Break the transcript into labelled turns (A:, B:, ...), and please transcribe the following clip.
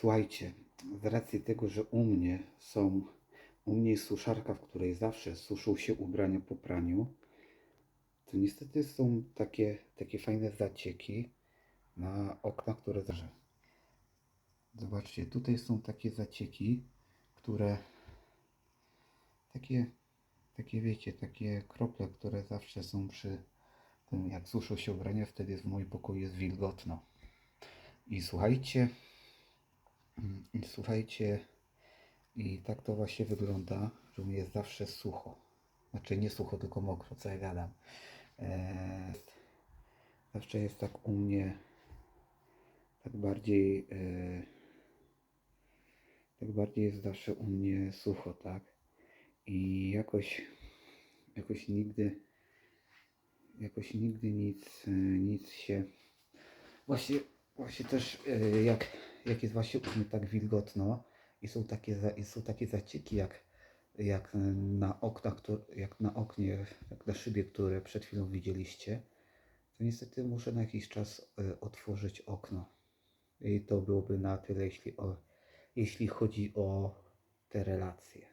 A: Słuchajcie, z racji tego, że u mnie są, u mnie jest suszarka, w której zawsze suszą się ubrania po praniu, to niestety są takie, takie fajne zacieki na okna, które zawsze. Zobaczcie, tutaj są takie zacieki, które takie, takie wiecie, takie krople, które zawsze są przy tym, jak suszą się ubrania, wtedy w moim pokoju jest wilgotno. I słuchajcie, i słuchajcie, i tak to właśnie wygląda, że mnie jest zawsze sucho. Znaczy nie sucho, tylko mokro, co ja gadam. Eee, zawsze jest tak u mnie, tak bardziej, e, tak bardziej jest zawsze u mnie sucho, tak? I jakoś, jakoś nigdy, jakoś nigdy nic, e, nic się, właśnie, właśnie też e, jak, jak jest właśnie mnie tak wilgotno i są takie, i są takie zacieki jak, jak na któ- jak na oknie, jak na szybie, które przed chwilą widzieliście, to niestety muszę na jakiś czas e, otworzyć okno. I to byłoby na tyle, jeśli, o, jeśli chodzi o te relacje.